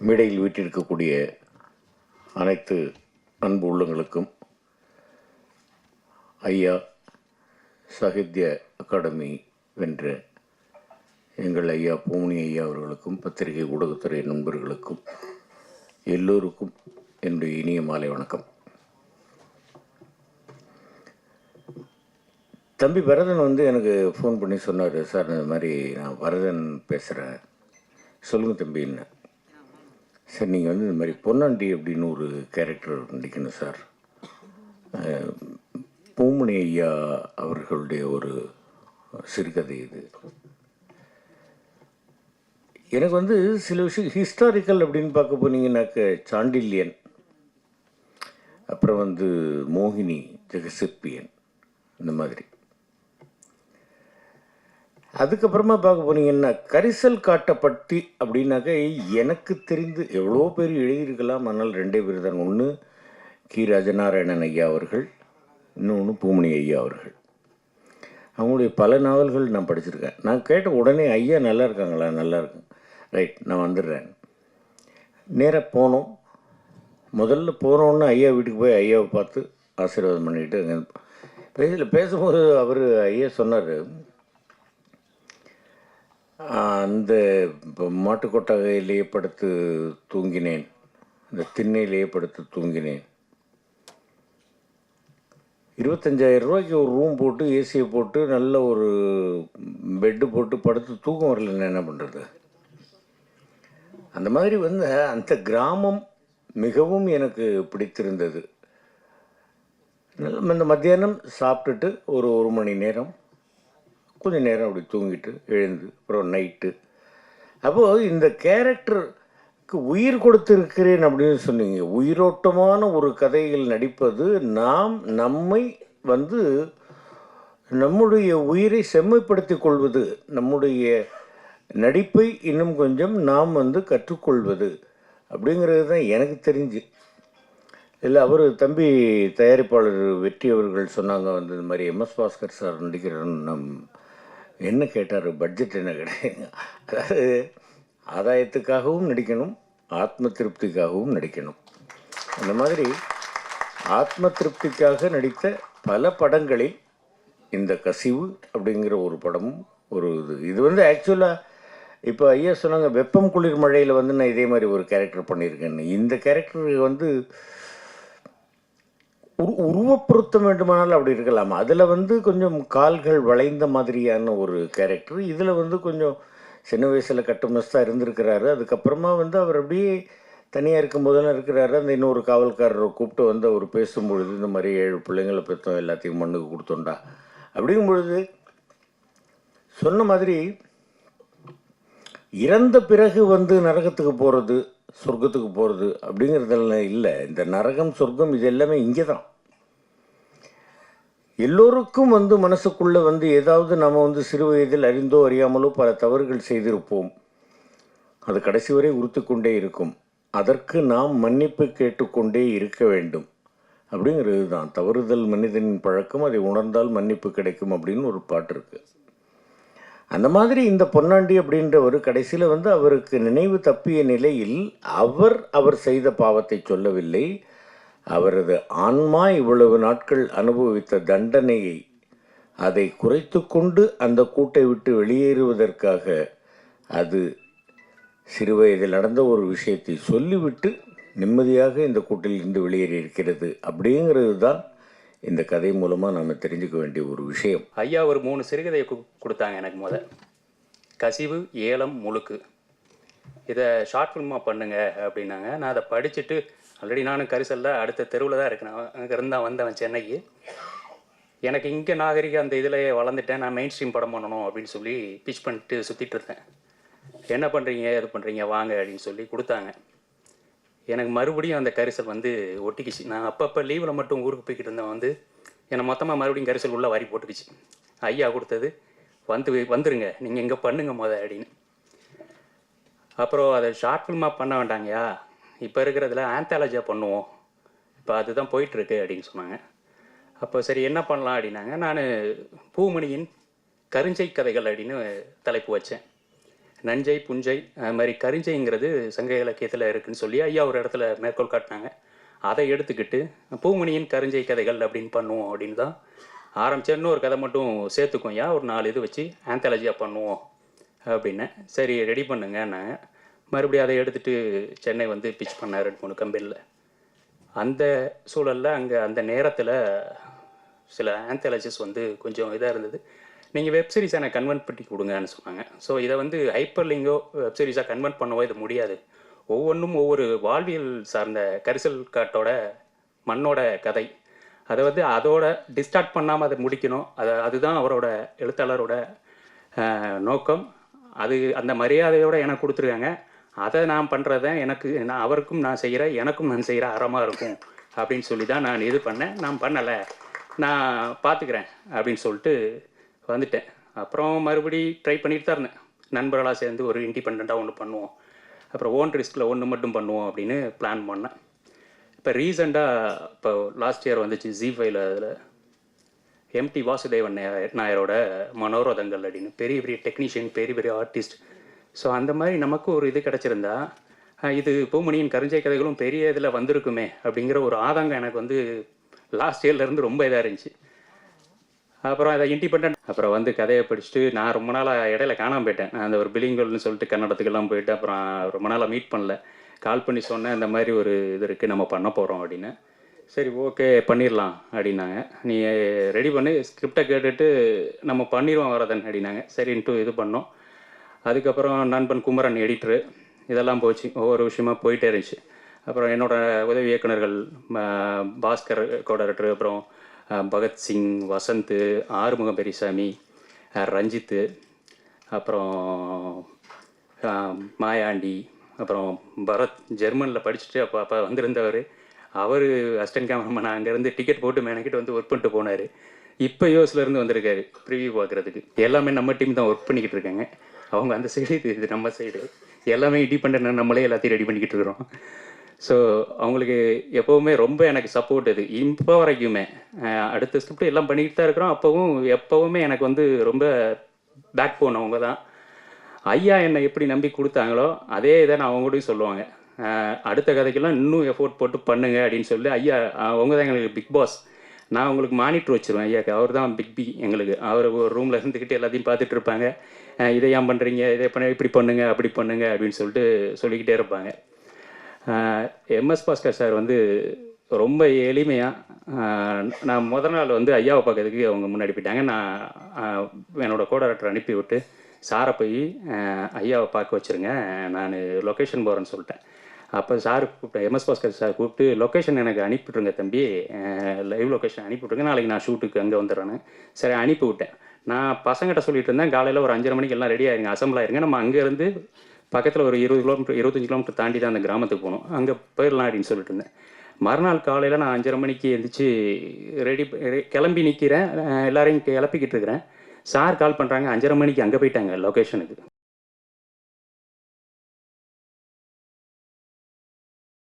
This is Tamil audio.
மேடையில் வீட்டிருக்கக்கூடிய அனைத்து அன்பு உள்ளங்களுக்கும் ஐயா சாகித்ய அகாடமி வென்ற எங்கள் ஐயா பூமணி ஐயா அவர்களுக்கும் பத்திரிகை ஊடகத்துறை நண்பர்களுக்கும் எல்லோருக்கும் என்னுடைய இனிய மாலை வணக்கம். தம்பி பரதன் வந்து எனக்கு ஃபோன் பண்ணி சொன்னார் சார் இந்த மாதிரி நான் பரதன் பேசுகிறேன் சொல்லுங்கள் தம்பின்னு சார் நீங்கள் வந்து இந்த மாதிரி பொன்னாண்டி அப்படின்னு ஒரு கேரக்டர் நடிக்கணும் சார். பூமணி ஐயா அவர்களுடைய ஒரு சிறுகதை இது. எனக்கு வந்து சில விஷயம் ஹிஸ்டாரிக்கல் அப்படின்னு பார்க்க போனீங்கன்னாக்க சாண்டில்யன் அப்புறம் வந்து மோகினி ஜெகசிற்பியன் இந்த மாதிரி. அதுக்கப்புறமா பார்க்க போனீங்கன்னா கரிசல் காட்டப்பட்டி அப்படின்னாக்க எனக்கு தெரிந்து எவ்வளோ பேர் எழுதியிருக்கலாம். ஆனால் ரெண்டே பேர் தான். ஒன்று கி. ராஜநாராயணன் ஐயா அவர்கள் இன்னொன்று பூமணி ஐயா அவர்கள். அவங்களுடைய பல நாவல்கள் நான் படிச்சிருக்கேன். நான் கேட்ட உடனே ஐயா நல்லா இருக்காங்களா? நல்லா இருக்கும் ரைட் நான் வந்துடுறேன். நேராக போனோம். முதல்ல போனோன்னு ஐயா வீட்டுக்கு போய் ஐயாவை பார்த்து ஆசீர்வாதம் பண்ணிட்டு அங்கே பேசல பேசும்போது அவர் ஐயா சொன்னார் அந்த இப்போ மாட்டுக்கொட்டகையிலேயே படுத்து தூங்கினேன். அந்த திண்ணையிலேயே படுத்து தூங்கினேன். இருபத்தஞ்சாயிரம் ரூபாய்க்கு ஒரு ரூம் போட்டு ஏசியை போட்டு நல்ல ஒரு பெட்டு போட்டு படுத்து தூக்கம் வரலன்னு என்ன பண்ணுறது அந்த மாதிரி வந்து அந்த கிராமம் மிகவும் எனக்கு பிடித்திருந்தது. நல்ல இந்த மத்தியானம் சாப்பிட்டுட்டு ஒரு ஒரு மணி நேரம் கொஞ்ச நேரம் அப்படி தூங்கிட்டு எழுந்து அப்புறம் நைட்டு அப்போது இந்த கேரக்டருக்கு உயிர் கொடுத்திருக்கிறேன் அப்படின்னு சொன்னீங்க. உயிரோட்டமான ஒரு கதையில் நடிப்பது நாம் நம்மை வந்து நம்முடைய உயிரை செம்மைப்படுத்தி கொள்வது நம்முடைய நடிப்பை இன்னும் கொஞ்சம் நாம் வந்து கற்றுக்கொள்வது அப்படிங்கிறது தான் எனக்கு தெரிஞ்சு. இல்லை அவர் தம்பி தயாரிப்பாளர் வெற்றி அவர்கள் சொன்னாங்க வந்து இந்த மாதிரி எம்எஸ் பாஸ்கர் சார் நடிக்கிறன்னு நம் என்ன கேட்டார்? பட்ஜெட் என்ன கிடையாது அதாவது ஆதாயத்துக்காகவும் நடிக்கணும் ஆத்ம திருப்திக்காகவும் நடிக்கணும். அந்த மாதிரி ஆத்ம திருப்திக்காக நடித்த பல படங்களில் இந்த கசிவு அப்படிங்கிற ஒரு படமும் ஒரு இது. இது வந்து ஆக்சுவலாக இப்போ ஐயா சொன்னாங்க வெப்பம் குளிர் மழையில் வந்து நான் இதே மாதிரி ஒரு கேரக்டர் பண்ணியிருக்கேன்னு. இந்த கேரக்டர் வந்து உரு உருவப்படுத்த வேண்டுமானால் அப்படி இருக்கலாம். அதில் வந்து கொஞ்சம் கால்கள் வளைந்த மாதிரியான ஒரு கேரக்டர் இதில் வந்து கொஞ்சம் சின்ன வயசில் கட்டுமஸ்தாக இருந்திருக்கிறாரு. அதுக்கப்புறமா வந்து அவர் அப்படியே தனியாக இருக்கும்போதெல்லாம் இருக்கிறாரு. அந்த இன்னொரு காவல்காரரை கூப்பிட்டு வந்து அவர் பேசும்பொழுது இந்த மாதிரி ஏழு பிள்ளைங்களை பெற்றோம் எல்லாத்தையும் மண்ணுக்கு கொடுத்தோண்டா அப்படிங்கும் பொழுது சொன்ன மாதிரி இறந்த பிறகு வந்து நரகத்துக்கு போகிறது சொர்க்கத்துக்கு போகிறது அப்படிங்கிறதெல்லாம் இல்லை. இந்த நரகம் சொர்க்கம் இது எல்லாமே இங்கே தான் எல்லோருக்கும் வந்து மனசுக்குள்ளே வந்து ஏதாவது நம்ம வந்து சிறு வயதில் அறிந்தோ அறியாமலோ பல தவறுகள் செய்திருப்போம். அது கடைசி வரை உறுத்துக்கொண்டே இருக்கும். அதற்கு நாம் மன்னிப்பு கேட்டுக்கொண்டே இருக்க வேண்டும். அப்படிங்கிறது தான் தவறுதல் மனிதனின் பழக்கம் அதை உணர்ந்தால் மன்னிப்பு கிடைக்கும் அப்படின்னு ஒரு பாட்டு இருக்குது அந்த மாதிரி இந்த பொன்னாண்டி அப்படின்றவர் கடைசியில் வந்து அவருக்கு நினைவு தப்பிய நிலையில் அவர் அவர் செய்த பாவத்தை சொல்லவில்லை. அவரது ஆன்மா இவ்வளவு நாட்கள் அனுபவித்த தண்டனையை அதை குறைத்து கொண்டு அந்த கூட்டை விட்டு வெளியேறுவதற்காக அது சிறுவயதில் நடந்த ஒரு விஷயத்தை சொல்லிவிட்டு நிம்மதியாக இந்த கூட்டில் இருந்து வெளியேறி இருக்கிறது அப்படிங்கிறது தான் இந்த கதை மூலமாக நாம் தெரிஞ்சுக்க வேண்டிய ஒரு விஷயம். ஐயா ஒரு மூணு சிறுகதையை கொடுத்தாங்க எனக்கு முத. கசிவு ஏலம் முழுக்கு. இதை ஷார்ட் ஃபிலிமாக பண்ணுங்க அப்படின்னாங்க. நான் அதை படிச்சுட்டு ஆல்ரெடி நானும் கரிசலில் அடுத்த தெருவில் தான் இருக்கேன். அங்கே இருந்தால் வந்தவன் சென்னைக்கு. எனக்கு இங்கே நாகரிக அந்த இதில் வளர்ந்துட்டேன். நான் மெயின் ஸ்ட்ரீம் படம் பண்ணணும் அப்படின்னு சொல்லி பிச் பண்ணிட்டு சுற்றிட்டு இருந்தேன். என்ன பண்ணுறீங்க எது பண்ணுறீங்க வாங்க அப்படின்னு சொல்லி கொடுத்தாங்க. எனக்கு மறுபடியும் அந்த கரிசல் வந்து ஒட்டிக்கிச்சு. நான் அப்பப்போ லீவில் மட்டும் ஊருக்கு போய்கிட்டு இருந்தேன். வந்து என்னை மொத்தமாக மறுபடியும் கரிசல் உள்ளே வாரி போட்டுக்கிச்சு. ஐயா கொடுத்தது வந்து வந்துருங்க. நீங்கள் இங்கே பண்ணுங்க முத அப்படின்னு. அப்புறம் அதை ஷார்ட் ஃபில்மாக பண்ண வேண்டாங்கயா இப்போ இருக்கிறதுல ஆந்தாலஜியாக பண்ணுவோம். இப்போ அதுதான் போயிட்டுருக்கு அப்படின்னு சொன்னாங்க. அப்போ சரி என்ன பண்ணலாம் அப்படின்னாங்க. நான் பூமணியின் கருஞ்சை கதைகள் அப்படின்னு தலைப்பு வச்சேன். நஞ்சை புஞ்சை அது மாதிரி கரிஞ்சைங்கிறது சங்க இலக்கியத்தில் இருக்குதுன்னு சொல்லி ஐயா ஒரு இடத்துல மேற்கோள் காட்டினாங்க. அதை எடுத்துக்கிட்டு பூமணியின் கரிஞ்சை கதைகள் அப்படின்னு பண்ணுவோம் அப்படின்னு தான் ஆரம்பிச்ச இன்னொரு கதை மட்டும் சேர்த்துக்கும் ஐயா. ஒரு நாலு இது வச்சு ஆந்தாலஜியாக பண்ணுவோம் அப்படின்னு. சரி ரெடி பண்ணுங்கன்னாங்க மறுபடியும் அதை எடுத்துகிட்டு சென்னை வந்து பிச் பண்ணார் ரெண்டு மூணு கம்பெனியில் அந்த சூழலில் அங்கே அந்த நேரத்தில் சில ஆந்தாலஜிஸ் வந்து கொஞ்சம் இதாக இருந்தது. நீங்கள் வெப் சீரிஸாக எனக்கு கன்வெர்ட் பண்ணி கொடுங்கன்னு சொன்னாங்க. ஸோ இதை வந்து ஹைப்பர் லிங்கோ வெப் சீரிஸாக கன்வெர்ட் பண்ணவோ இது முடியாது. ஒவ்வொன்றும் ஒவ்வொரு வாழ்வியல் சார்ந்த கரிசல் காட்டோட மண்ணோட கதை. அதை வந்து அதோட டிஸ்டார்ட் பண்ணாமல் அதை முடிக்கணும். அதை அதுதான் அவரோட எழுத்தாளரோட நோக்கம். அது அந்த மரியாதையோடு எனக்கு கொடுத்துருக்காங்க. அதை நான் பண்ணுறத எனக்கு நான் அவருக்கும் நான் செய்கிற எனக்கும் நான் செய்கிற அறமாக இருக்கும் அப்படின்னு சொல்லி தான் நான் இது பண்ணேன். நான் பண்ணலை. நான் பார்த்துக்கிறேன் அப்படின்னு சொல்லிட்டு வந்துட்டேன். அப்புறம் மறுபடி ட்ரை பண்ணிட்டு தான் இருந்தேன். நண்பர்களாக சேர்ந்து ஒரு இண்டிபெண்ட்டாக ஒன்று பண்ணுவோம். அப்புறம் ஓன் ரிஸ்கில் ஒன்று மட்டும் பண்ணுவோம் அப்படின்னு பிளான் பண்ணேன். இப்போ ரீசெண்டாக இப்போ லாஸ்ட் இயர் வந்துச்சு ஜி ஃபைவ்ல அதில் எம்டி வாசுதேவன் நாயரோட மனோரதங்கள் அப்படின்னு. பெரிய பெரிய டெக்னீஷியன் பெரிய பெரிய ஆர்டிஸ்ட் ஸோ அந்த மாதிரி நமக்கு ஒரு இது கிடச்சிருந்தா இது பூமணியின் கருஞ்சை கதைகளும் பெரிய இதில் வந்திருக்குமே அப்படிங்கிற ஒரு ஆதங்கம் எனக்கு வந்து லாஸ்ட் இயர்லேருந்து ரொம்ப இதாக இருந்துச்சு. அப்புறம் அதை இண்டிபெண்ட் அப்புறம் வந்து கதையை படிச்சுட்டு நான் ரொம்ப நாளாக இடையில காணாமல் போயிட்டேன். அந்த ஒரு பிலிங்கல்னு சொல்லிட்டு கன்னடத்துக்கெல்லாம் போயிட்டு அப்புறம் ரொம்ப நாளாக மீட் பண்ணல. கால் பண்ணி சொன்னேன் இந்த மாதிரி ஒரு இது இருக்குது நம்ம பண்ண போகிறோம் அப்படின்னு. சரி ஓகே பண்ணிடலாம் அப்படின்னாங்க. நீ ரெடி பண்ணி ஸ்கிரிப்டை கேட்டுட்டு நம்ம பண்ணிடுவோம் வரதன் அப்படின்னாங்க. சரின்ட்டு இது பண்ணோம். அதுக்கப்புறம் நண்பன் குமரன் எடிட்ரு இதெல்லாம் போச்சு. ஒவ்வொரு விஷயமா போயிட்டே இருந்துச்சு. அப்புறம் என்னோட உதவி இயக்குநர்கள் பாஸ்கர் கோடரட்ரு அப்புறம் பகத்சிங் வசந்த் ஆறுமுகம் பெரியசாமி ரஞ்சித்து அப்புறம் மாயாண்டி அப்புறம் பரத் ஜெர்மனில் படிச்சுட்டு அப்போ அப்போ வந்திருந்தவர். அவர் அஸ்டன் கேமராமேன் அங்கேருந்து டிக்கெட் போட்டு மேனக்கிட்டு வந்து ஒர்க் பண்ணிட்டு போனார். இப்போ யூஎஸ்ல வந்திருக்காரு ப்ரிவியூ பார்க்குறதுக்கு எல்லாமே நம்ம டீம் தான் ஒர்க் பண்ணிக்கிட்டு இருக்காங்க. அவங்க அந்த சைடு இது நம்ம சைடு எல்லாமே இண்டிபெண்ட் நம்மளே எல்லாத்தையும் ரெடி பண்ணிக்கிட்டு இருக்கிறோம். ஸோ அவங்களுக்கு எப்போவுமே ரொம்ப எனக்கு சப்போர்ட் இது. இப்போ வரைக்குமே அடுத்த ஸ்கிரிப்ட் எல்லாம் பண்ணிக்கிட்டு தான் இருக்கிறோம். அப்போவும் எப்போவுமே எனக்கு வந்து ரொம்ப பேக் போன் அவங்க தான். ஐயா என்னை எப்படி நம்பி கொடுத்தாங்களோ அதே இதை நான் அவங்கள்டையும் சொல்லுவாங்க. அடுத்த கதைக்கெல்லாம் இன்னும் எஃபோர்ட் போட்டு பண்ணுங்க அப்படின்னு சொல்லி ஐயா அவங்க தான் எங்களுக்கு பிக் பாஸ் நான் உங்களுக்கு மானிட்டர் வச்சிருவேன் ஐயாக்கு. அவர் தான் பிக் பி எங்களுக்கு. அவர் ஒரு ரூமில் இருந்துக்கிட்டு எல்லாத்தையும் பார்த்துட்டு இருப்பாங்க. இதை ஏன் பண்ணுறீங்க இதை பண்ண இப்படி பண்ணுங்க அப்படி பண்ணுங்க அப்படின்னு சொல்லிட்டு சொல்லிக்கிட்டே இருப்பாங்க. எம்எஸ் பாஸ்கர் சார் வந்து ரொம்ப எளிமையாக நான் முதல் நாள் வந்து ஐயாவை பார்க்கறதுக்கு அவங்க முன்னாடி போயிட்டாங்க. நான் என்னோடய என்னோட கோடாக்டர் அனுப்பி விட்டு சாரை போய் ஐயாவை பார்க்க வச்சுருங்க. நான் லொக்கேஷன் போகிறேன்னு சொல்லிட்டேன். அப்போ சார் கூப்பிட்டேன் எம்எஸ் பாஸ்கர் சார் கூப்பிட்டு லொக்கேஷன் எனக்கு அனுப்பிவிட்ருங்க தம்பி. லைவ் லொக்கேஷன் அனுப்பிவிட்ருங்க நாளைக்கு நான் ஷூட்டுக்கு அங்கே வந்துடுறேன்னு. சரி அனுப்பி விட்டேன். நான் பசங்கிட்ட சொல்லிட்டு இருந்தேன். காலையில் ஒரு அஞ்சரை மணிக்கு எல்லாம் ரெடி ஆயிருங்க. அசம்பிள் ஆயிருங்க. நம்ம அங்கேருந்து பக்கத்தில் ஒரு இருபது கிலோமீட்டர் இருபத்தஞ்சி கிலோமீட்டர் தாண்டி தான் அந்த கிராமத்துக்கு போகணும் அங்கே போயிடலாம் அப்படின்னு சொல்லிட்டு இருந்தேன். மறுநாள் காலையில் நான் அஞ்சரை மணிக்கு எழுந்திரிச்சு ரெடி கிளம்பி நிற்கிறேன் எல்லாரையும் கிளப்பிக்கிட்டு இருக்கிறேன். சார் கால் பண்ணுறாங்க அஞ்சரை மணிக்கு அங்கே போயிட்டாங்க லொக்கேஷனுக்கு